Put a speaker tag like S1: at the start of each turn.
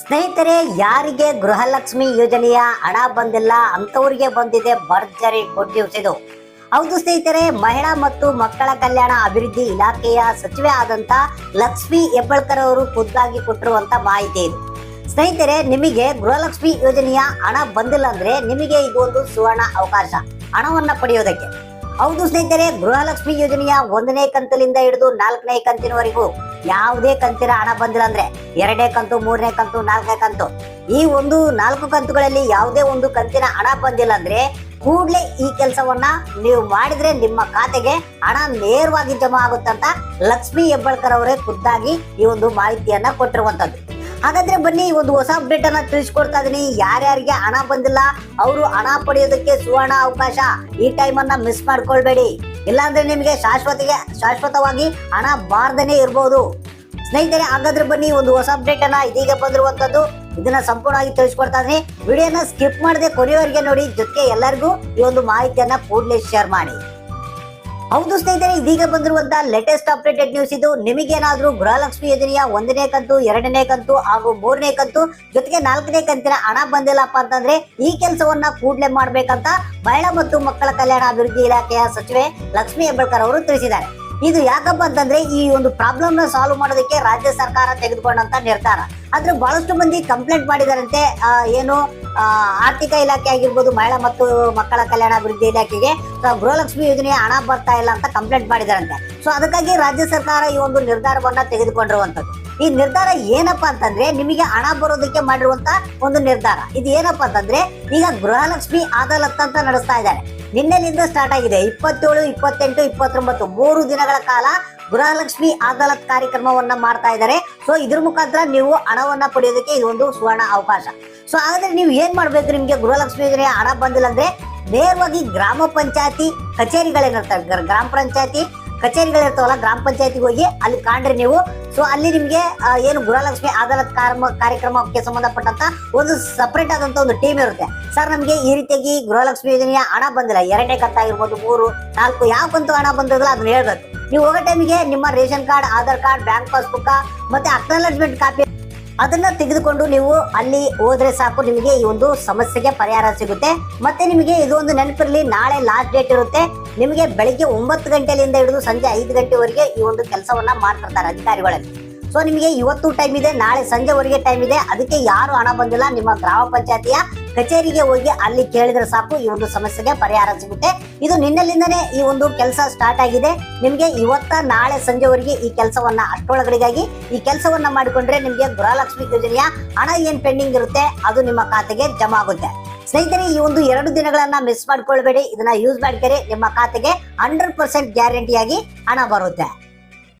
S1: ಸ್ನೇಹಿತರೆ, ಯಾರಿಗೆ ಗೃಹಲಕ್ಷ್ಮಿ ಯೋಜನೆಯ ಹಣ ಬಂದಿಲ್ಲ ಅಂತವರಿಗೆ ಬಂದಿದೆ ಭರ್ಜರಿ ಗುಡ್ ನ್ಯೂಸ್ ಇದು. ಹೌದು ಸ್ನೇಹಿತರೆ, ಮಹಿಳಾ ಮತ್ತು ಮಕ್ಕಳ ಕಲ್ಯಾಣ ಅಭಿವೃದ್ಧಿ ಇಲಾಖೆಯ ಸಚಿವೆ ಆದಂತ ಲಕ್ಷ್ಮಿ ಹೆಬ್ಬಳ್ಕರ್ ಅವರು ಖುದ್ದಾಗಿ ಕೊಟ್ಟಿರುವಂತ ಮಾಹಿತಿ ಇದು. ಸ್ನೇಹಿತರೆ, ನಿಮಗೆ ಗೃಹಲಕ್ಷ್ಮಿ ಯೋಜನೆಯ ಹಣ ಬಂದಿಲ್ಲ ಅಂದ್ರೆ ನಿಮಗೆ ಇದು ಒಂದು ಸುವರ್ಣ ಅವಕಾಶ, ಹಣವನ್ನ ಪಡೆಯೋದಕ್ಕೆ. ಹೌದು ಸ್ನೇಹಿತರೆ, ಗೃಹಲಕ್ಷ್ಮಿ ಯೋಜನೆಯ ಒಂದನೇ ಕಂತಿನಿಂದ ಹಿಡಿದು ನಾಲ್ಕನೇ ಕಂತಿನವರೆಗೂ ಯಾವುದೇ ಕಂತಿನ ಹಣ ಬಂದಿಲ್ಲ ಅಂದ್ರೆ ಎರಡನೇ ಕಂತು, ಮೂರನೇ ಕಂತು, ನಾಲ್ಕನೇ ಕಂತು. ಈ ಒಂದು ನಾಲ್ಕು ಕಂತುಗಳಲ್ಲಿ ಯಾವುದೇ ಒಂದು ಕಂತಿನ ಹಣ ಬಂದಿಲ್ಲ ಅಂದ್ರೆ ಕೂಡ್ಲೆ ಈ ಕೆಲಸವನ್ನ ನೀವು ಮಾಡಿದ್ರೆ ನಿಮ್ಮ ಖಾತೆಗೆ ಹಣ ನೇರವಾಗಿ ಜಮಾ ಆಗುತ್ತಂತ ಲಕ್ಷ್ಮಿ ಹೆಬ್ಬಳ್ಕರ್ ಅವರೇ ಖುದ್ದಾಗಿ ಈ ಒಂದು ಮಾಹಿತಿಯನ್ನ ಕೊಟ್ಟಿರುವಂತದ್ದು. ಹಾಗಾದ್ರೆ ಬನ್ನಿ ಒಂದು ಹೊಸ ಅಪ್ಡೇಟ್ ಅನ್ನ ತಿಳಿಸ್ಕೊಡ್ತಾ ಇದೀನಿ. ಯಾರ್ಯಾರಿಗೆ ಹಣ ಬಂದಿಲ್ಲ, ಅವರು ಹಣ ಪಡೆಯೋದಕ್ಕೆ ಸುವರ್ಣ ಅವಕಾಶ ಈ ಟೈಮ್ ಅನ್ನ ಮಿಸ್ ಮಾಡ್ಕೊಳ್ಬೇಡಿ. ಇಲ್ಲಾಂದ್ರೆ ನಿಮಗೆ ಶಾಶ್ವತಿಗೆ, ಶಾಶ್ವತವಾಗಿ ಹಣ ಬಾರ್ದನೆ ಇರಬಹುದು ಸ್ನೇಹಿತರೆ, ಹಾಗಾದ್ರೆ ಬನ್ನಿ, ಒಂದು ಹೊಸ ಅಪ್ಡೇಟ್ ಅನ್ನ ಇದೀಗ ಬಂದಿರುವಂತದ್ದು. ಇದನ್ನ ಸಂಪೂರ್ಣವಾಗಿ ತಿಳಿಸ್ಕೊಡ್ತಾ ಇದೀನಿ ವಿಡಿಯೋನ ಸ್ಕಿಪ್ ಮಾಡದೆ ಕೊನೆಯವರೆಗೆ ನೋಡಿ, ಜೊತೆಗೆ ಎಲ್ಲರಿಗೂ ಈ ಒಂದು ಮಾಹಿತಿಯನ್ನ ಕೂಡಲೇ ಶೇರ್ ಮಾಡಿ. ಹೌದು ಸ್ನೇಹಿತರೆ, ಇದೀಗ ಬಂದಿರುವಂತಹ ಲೇಟೆಸ್ಟ್ ಅಪ್ಡೇಟೆಡ್ ನ್ಯೂಸ್ ಇದು. ನಿಮಗೇನಾದ್ರೂ ಗೃಹಲಕ್ಷ್ಮಿ ಯೋಜನೆಯ ಒಂದನೇ ಕಂತು, ಎರಡನೇ ಕಂತು, ಹಾಗೂ ಮೂರನೇ ಕಂತು, ಜೊತೆಗೆ ನಾಲ್ಕನೇ ಕಂತಿನ ಹಣ ಬಂದಿಲ್ಲಪ್ಪ ಅಂತಂದ್ರೆ, ಈ ಕೆಲಸವನ್ನ ಕೂಡಲೇ ಮಾಡ್ಬೇಕಂತ ಮಹಿಳಾ ಮತ್ತು ಮಕ್ಕಳ ಕಲ್ಯಾಣ ಅಭಿವೃದ್ಧಿ ಇಲಾಖೆಯ ಸಚಿವೆ ಲಕ್ಷ್ಮಿ ಹೆಬ್ಬಳ್ಕರ್ ಅವರು ತಿಳಿಸಿದ್ದಾರೆ. ಇದು ಯಾಕಪ್ಪ ಅಂತಂದ್ರೆ ಈ ಒಂದು ಪ್ರಾಬ್ಲಮ್ನ ಸಾಲ್ವ್ ಮಾಡೋದಕ್ಕೆ ರಾಜ್ಯ ಸರ್ಕಾರ ತೆಗೆದುಕೊಂಡಂತ ನಿರ್ಧಾರ. ಆದ್ರೆ ಬಹಳಷ್ಟು ಮಂದಿ ಕಂಪ್ಲೇಂಟ್ ಮಾಡಿದಾರಂತೆ ಏನು ಆರ್ಥಿಕ ಇಲಾಖೆ ಆಗಿರ್ಬೋದು, ಮಹಿಳಾ ಮತ್ತು ಮಕ್ಕಳ ಕಲ್ಯಾಣ ಅಭಿವೃದ್ಧಿ ಇಲಾಖೆಗೆ ಗೃಹಲಕ್ಷ್ಮಿ ಯೋಜನೆ ಹಣ ಬರ್ತಾ ಇಲ್ಲ ಅಂತ ಕಂಪ್ಲೇಂಟ್ ಮಾಡಿದಾರಂತೆ. ಸೊ ಅದಕ್ಕಾಗಿ ರಾಜ್ಯ ಸರ್ಕಾರ ಈ ಒಂದು ನಿರ್ಧಾರವನ್ನ ತೆಗೆದುಕೊಂಡಿರುವಂತದ್ದು. ಈ ನಿರ್ಧಾರ ಏನಪ್ಪಾ ಅಂತಂದ್ರೆ ನಿಮಗೆ ಹಣ ಬರೋದಕ್ಕೆ ಮಾಡಿರುವಂತ ಒಂದು ನಿರ್ಧಾರ. ಇದು ಏನಪ್ಪ ಅಂತಂದ್ರೆ ಈಗ ಗೃಹಲಕ್ಷ್ಮಿ ಅದಾಲತ್ ಅಂತ ನಡೆಸ್ತಾ ಇದ್ದಾರೆ. ನಿನ್ನೆಲಿಂದ ಸ್ಟಾರ್ಟ್ ಆಗಿದೆ. ಇಪ್ಪತ್ತೇಳು, ಇಪ್ಪತ್ತೆಂಟು, ಇಪ್ಪತ್ತೊಂಬತ್ತು, ಮೂರು ದಿನಗಳ ಕಾಲ ಗೃಹಲಕ್ಷ್ಮಿ ಅದಾಲತ್ ಕಾರ್ಯಕ್ರಮವನ್ನ ಮಾಡ್ತಾ ಇದ್ದಾರೆ. ಸೊ ಇದ್ರ ಮುಖಾಂತರ ನೀವು ಹಣವನ್ನ ಪಡೆಯೋದಕ್ಕೆ ಇದೊಂದು ಸುವರ್ಣ ಅವಕಾಶ. ಸೊ ಹಾಗಾದ್ರೆ ನೀವು ಏನ್ ಮಾಡ್ಬೇಕು ನಿಮ್ಗೆ ಗೃಹಲಕ್ಷ್ಮಿ ಯೋಜನೆಯ ಹಣ ಬಂದಿಲ್ಲ ಅಂದ್ರೆ ನೇರವಾಗಿ ಗ್ರಾಮ ಪಂಚಾಯತಿ ಕಚೇರಿಗಳೇನಿರ್ತವೆ ಗ್ರ- ಗ್ರಾಮ ಪಂಚಾಯತಿ ಕಚೇರಿಗಳಿರ್ತಾವಲ್ಲ ಗ್ರಾಮ ಪಂಚಾಯತಿಗೆ ಹೋಗಿ ಅಲ್ಲಿ ಕಾಣ್ರಿ ನೀವು. ಸೊ ಅಲ್ಲಿ ನಿಮ್ಗೆ ಏನು ಗೃಹಲಕ್ಷ್ಮಿ ಅದಾಲತ್ ಕಾರ್ಮ, ಕಾರ್ಯಕ್ರಮಕ್ಕೆ ಸಂಬಂಧಪಟ್ಟಂತ ಒಂದು ಸಪರೇಟ್ ಆದಂತ ಒಂದು ಟೀಮ್ ಇರುತ್ತೆ. ಸರ್ ನಮಗೆ ಈ ರೀತಿಯಾಗಿ ಗೃಹಲಕ್ಷ್ಮಿ ಯೋಜನೆಯ ಹಣ ಬಂದಿಲ್ಲ. ಎರಡನೇ ಕಂತ ಆಗಿರ್ಬೋದು ಮೂರು, ನಾಲ್ಕು ಯಾವ ಕಂತು ಹಣ ಬಂದಿರಲ್ಲ ಅದನ್ನ ಹೇಳ್ಬೇಕು. ನೀವು ಹೋಗೋ ಟೈಮ್ಗೆ ನಿಮ್ಮ ration card, Aadhaar card, bank passbook, ಮತ್ತೆ ಅಕ್ನಾಲಜ್ಮೆಂಟ್ ಕಾಪಿ ಅದನ್ನ ತೆಗೆದುಕೊಂಡು ನೀವು ಅಲ್ಲಿ ಹೋದ್ರೆ ಸಾಕು, ನಿಮಗೆ ಈ ಒಂದು ಸಮಸ್ಯೆಗೆ ಪರಿಹಾರ ಸಿಗುತ್ತೆ. ಮತ್ತೆ ನಿಮಗೆ ಇದು ಒಂದು ನೆನಪಿರಲಿ, ನಾಳೆ ಲಾಸ್ಟ್ ಡೇಟ್ ಇರುತ್ತೆ. ನಿಮಗೆ ಬೆಳಿಗ್ಗೆ ಒಂಬತ್ತು ಗಂಟೆಯಿಂದ ಹಿಡಿದು ಸಂಜೆ ಐದು ಗಂಟೆವರೆಗೆ ಈ ಒಂದು ಕೆಲಸವನ್ನ ಮಾಡ್ತಿರ್ತಾರೆ ಅಧಿಕಾರಿಗಳಲ್ಲಿ ಸೊ ನಿಮಗೆ ಇವತ್ತು ಟೈಮ್ ಇದೆ, ನಾಳೆ ಸಂಜೆವರೆಗೆ ಟೈಮ್ ಇದೆ. ಅದಕ್ಕೆ ಯಾರು ಹಣ ಬಂದಿಲ್ಲ, ನಿಮ್ಮ ಗ್ರಾಮ ಪಂಚಾಯತಿಯ ಕಚೇರಿಗೆ ಹೋಗಿ ಅಲ್ಲಿ ಕೇಳಿದ್ರೆ ಸಾಕು, ಈ ಒಂದು ಸಮಸ್ಯೆಗೆ ಪರಿಹಾರ ಸಿಗುತ್ತೆ. ಇದು ನಿನ್ನೆಲಿಂದನೇ ಈ ಒಂದು ಕೆಲಸ ಸ್ಟಾರ್ಟ್ ಆಗಿದೆ. ನಿಮಗೆ ಇವತ್ತ ನಾಳೆ ಸಂಜೆವರೆಗೆ ಈ ಕೆಲಸವನ್ನ ಅಷ್ಟೊಳಗಡೆಗಾಗಿ ಈ ಕೆಲಸವನ್ನ ಮಾಡಿಕೊಂಡ್ರೆ ನಿಮಗೆ ಗೃಹಲಕ್ಷ್ಮಿ ಯೋಜನೆಯ ಹಣ ಏನ್ ಪೆಂಡಿಂಗ್ ಇರುತ್ತೆ, ಅದು ನಿಮ್ಮ ಖಾತೆಗೆ ಜಮಾ ಆಗುತ್ತೆ. ಸ್ನೇಹಿತರೆ, ಈ ಒಂದು ಎರಡು ದಿನಗಳನ್ನ ಮಿಸ್ ಮಾಡ್ಕೊಳ್ಬೇಡಿ. ಇದನ್ನ ಯೂಸ್ ಮಾಡ್ಕರಿ, ನಿಮ್ಮ ಖಾತೆಗೆ ಹಂಡ್ರೆಡ್ ಪರ್ಸೆಂಟ್ ಗ್ಯಾರಂಟಿಯಾಗಿ ಹಣ ಬರುತ್ತೆ.